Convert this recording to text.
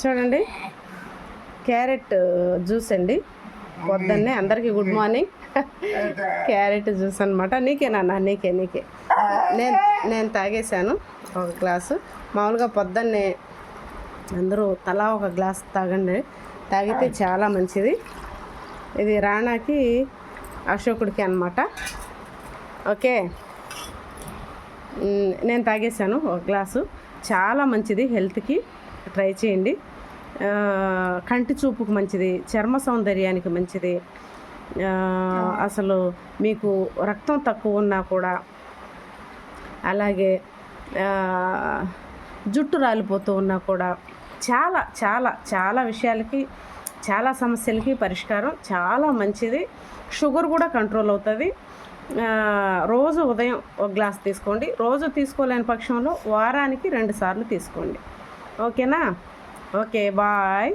చూడండి. Carrot juice అండి. పొద్దున్నే అందరికీ గుడ్ మార్నింగ్. క్యారెట్ జ్యూస్ అనమాట నీకేనా నీకే నీకే. నేను నేను తాగేశాను ఒక గ్లాసు. మామూలుగా పొద్దున్నే అందరూ తలా ఒక గ్లాస్ తాగండి. తాగితే చాలా మంచిది. ఇది రాణాకి అశోకుడికి అనమాట ఓకే. నేను తాగేశాను ఒక గ్లాసు. చాలా మంచిది హెల్త్కి. ట్రై చేయండి. కంటి చూపుకు మంచిది చర్మ సౌందర్యానికి మంచిది. అసలు మీకు రక్తం తక్కువ ఉన్నా కూడా అలాగే జుట్టు రాలిపోతూ ఉన్నా కూడా చాలా చాలా చాలా విషయాలకి చాలా సమస్యలకి పరిష్కారం. చాలా మంచిది. షుగర్ కూడా కంట్రోల్ అవుతుంది. రోజు ఉదయం ఒక గ్లాస్ తీసుకోండి. రోజు తీసుకోలేని పక్షంలో వారానికి రెండు సార్లు తీసుకోండి. ఓకేనా? Okay bye.